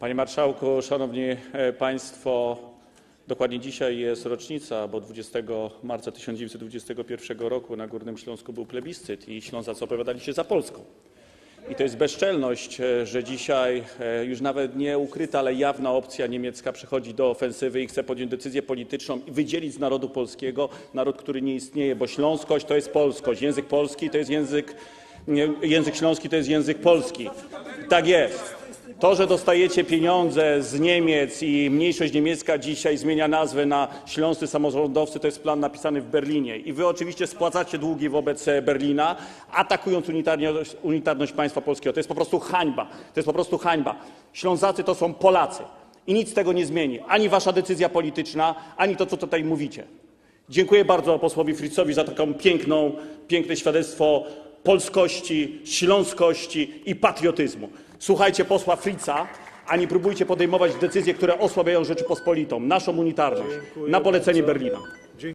Panie Marszałku, Szanowni e, Państwo! Dokładnie dzisiaj jest rocznica, bo 20 marca 1921 roku na Górnym Śląsku był plebiscyt i Ślązacy opowiadali się za Polską. I to jest bezczelność, e, że dzisiaj e, już nawet nie ukryta, ale jawna opcja niemiecka przechodzi do ofensywy i chce podjąć decyzję polityczną i wydzielić z narodu polskiego naród, który nie istnieje, bo śląskość to jest polskość, język polski to jest język, język śląski to jest język polski. Tak jest. To, że dostajecie pieniądze z Niemiec i mniejszość niemiecka dzisiaj zmienia nazwę na śląscy samorządowcy, to jest plan napisany w Berlinie. I wy oczywiście spłacacie długi wobec e, Berlina, atakując unitarność, unitarność państwa polskiego. To jest po prostu hańba. To jest po prostu hańba. Ślązacy to są Polacy. I nic tego nie zmieni. Ani wasza decyzja polityczna, ani to, co tutaj mówicie. Dziękuję bardzo posłowi Fritzowi za taką piękną, piękne świadectwo polskości, śląskości i patriotyzmu. Słuchajcie posła Fritza, a nie próbujcie podejmować decyzje, które osłabiają Rzeczypospolitą, naszą unitarność, na polecenie Berlina.